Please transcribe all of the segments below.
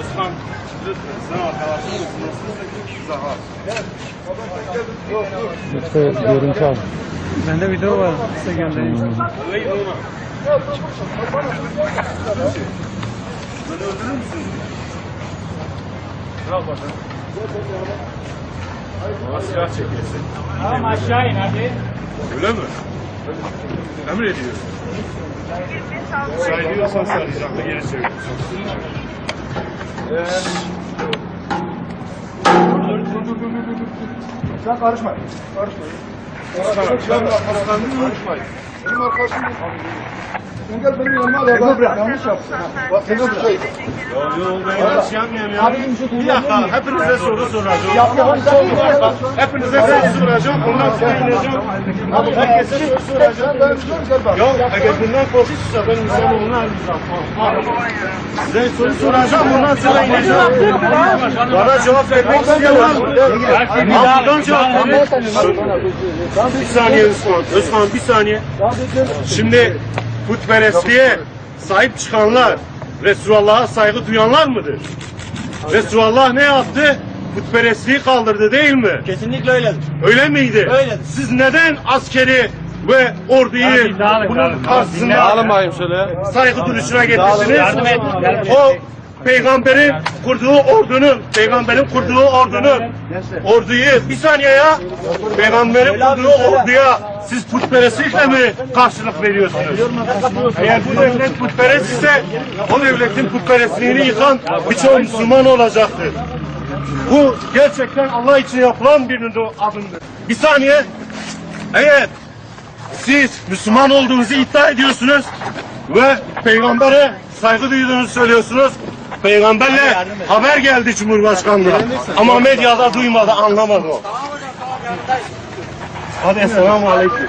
Osman, sen arkadaşın Lütfen görüntü al. Bende video var, size göndereyim. Beni öldürür müsün? Kral başkanım. Ama çekilsin. Tamam aşağı in hadi. Öyle mi? Emrediyorsun. Say diyorsan saracağım da geri çevir. Sen karışma. Karışma. Ben karışmayın. Benim arkadaşım Sen gel benim yanıma al. Bak, Yanlış yapsın. ha. Bak sen de şey. Ya yok ben yanlış yapmıyorum ya. Bir dakika hepinize soru soracağım. Bak, Hepinize soru soracağım. Ondan sonra ineceğim. Herkese soru soracağım. Ben. Ya eğer bundan korkuyorsa benim İslamoğlu'nu alacağım. Size soru soracağım ondan sonra ineceğim. Bana cevap vermek var mı? Abdülden cevap verin. Bir saniye Özkan. Özkan bir saniye. Şimdi putperestliğe sahip çıkanlar Resulullah'a saygı duyanlar mıdır? Resulullah ne yaptı? Putperestliği kaldırdı değil mi? Kesinlikle öyledir. Öyle miydi? Öyledir. Siz neden askeri ve orduyu bunun karşısında şöyle. saygı duruşuna getirdiniz? O peygamberin kurduğu ordunun, peygamberin kurduğu ordunun, orduyu, bir saniye ya, peygamberin kurduğu orduya siz putperestlikle mi karşılık veriyorsunuz? Eğer bu devlet putperest ise o devletin putperestliğini yıkan birçok Müslüman olacaktır. Bu gerçekten Allah için yapılan bir adımdır. Bir saniye, eğer siz Müslüman olduğunuzu iddia ediyorsunuz ve peygambere saygı duyduğunuzu söylüyorsunuz. Peygamberle haber geldi Cumhurbaşkanlığa. Ama medyada duymadı, anlamadı o. Hadi esselamu aleyküm.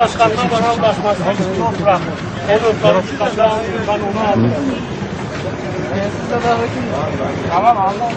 Başkanına bana ulaşmaz. Onu bırakın. Onu çıkacağım. Ben onu aldım. Tamam anladım.